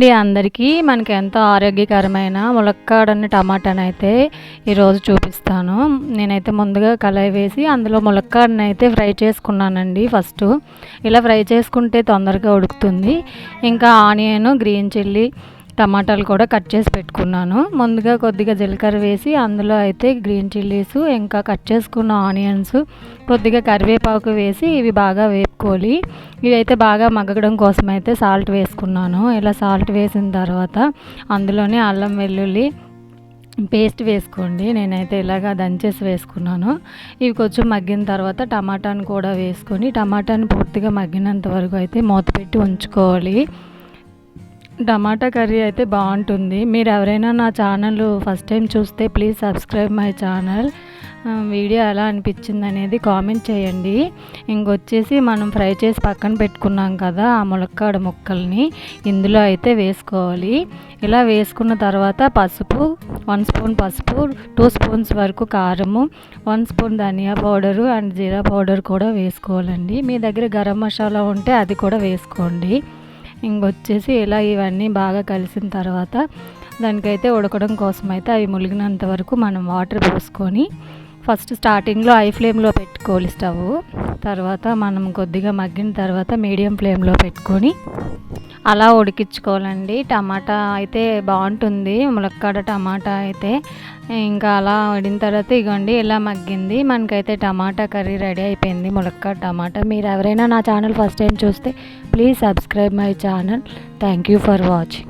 అండి అందరికీ మనకి ఎంతో ఆరోగ్యకరమైన ములక్కాడని టమాటాని అయితే ఈరోజు చూపిస్తాను. నేనైతే ముందుగా కళాయి వేసి అందులో ములక్కాడని అయితే ఫ్రై చేసుకున్నానండి ఫస్ట్. ఇలా ఫ్రై చేసుకుంటే తొందరగా ఉడుకుతుంది. ఇంకా ఆనియన్ గ్రీన్ చిల్లీ టమాటాలు కూడా కట్ చేసి పెట్టుకున్నాను. ముందుగా కొద్దిగా జీలకర్ర వేసి అందులో అయితే గ్రీన్ చిల్లీస్ ఇంకా కట్ చేసుకున్న ఆనియన్స్ కొద్దిగా కరివేపాకు వేసి ఇవి బాగా వేపుకోవాలి. ఇవి అయితే బాగా మగ్గడం కోసం అయితే సాల్ట్ వేసుకున్నాను. ఇలా సాల్ట్ వేసిన తర్వాత అందులోనే అల్లం వెల్లుల్లి పేస్ట్ వేసుకోండి. నేనైతే ఇలాగా దంచేసి వేసుకున్నాను. ఇవి కొంచెం మగ్గిన తర్వాత టమాటాను కూడా వేసుకొని టమాటాను పూర్తిగా మగ్గినంత వరకు అయితే మూత పెట్టి ఉంచుకోవాలి. టమాటా కర్రీ అయితే బాగుంటుంది. మీరు ఎవరైనా నా ఛానల్ ఫస్ట్ టైం చూస్తే please subscribe my channel. Video ఎలా అనిపించింది అనేది కామెంట్ చేయండి. ఇంకొచ్చేసి మనం ఫ్రై చేసి పక్కన పెట్టుకున్నాం కదా ఆ ములక్కాడ ముక్కల్ని ఇందులో అయితే వేసుకోవాలి. ఇలా వేసుకున్న తర్వాత పసుపు వన్ స్పూన్ పసుపు టూ స్పూన్స్ వరకు కారము one spoon dhania powder and jeera powder కూడా వేసుకోవాలండి. మీ దగ్గర గరం మసాలా ఉంటే అది కూడా వేసుకోండి. ఇంకొచ్చేసి ఇలా ఇవన్నీ బాగా కలిసిన తర్వాత దానికైతే ఉడకడం కోసం అయితే అవి ములిగినంత వరకు మనం వాటర్ పోసుకొని ఫస్ట్ స్టార్టింగ్లో హై ఫ్లేమ్లో పెట్టుకోవాలి స్టవ్. తర్వాత మనం కొద్దిగా మగ్గిన తర్వాత మీడియం ఫ్లేమ్లో పెట్టుకొని అలా ఉడికించుకోవాలండి. టమాటా అయితే బాగుంటుంది. ములక్కాడ టమాటా అయితే. ఇంకా అలా వడిన తర్వాత ఇగోండి ఇలా మగ్గింది. మనకైతే టమాటా కర్రీ రెడీ అయిపోయింది. ములక్కాడ టమాటా. మీరు ఎవరైనా నా ఛానల్ ఫస్ట్ టైం చూస్తే please subscribe my channel. Thank you for watching.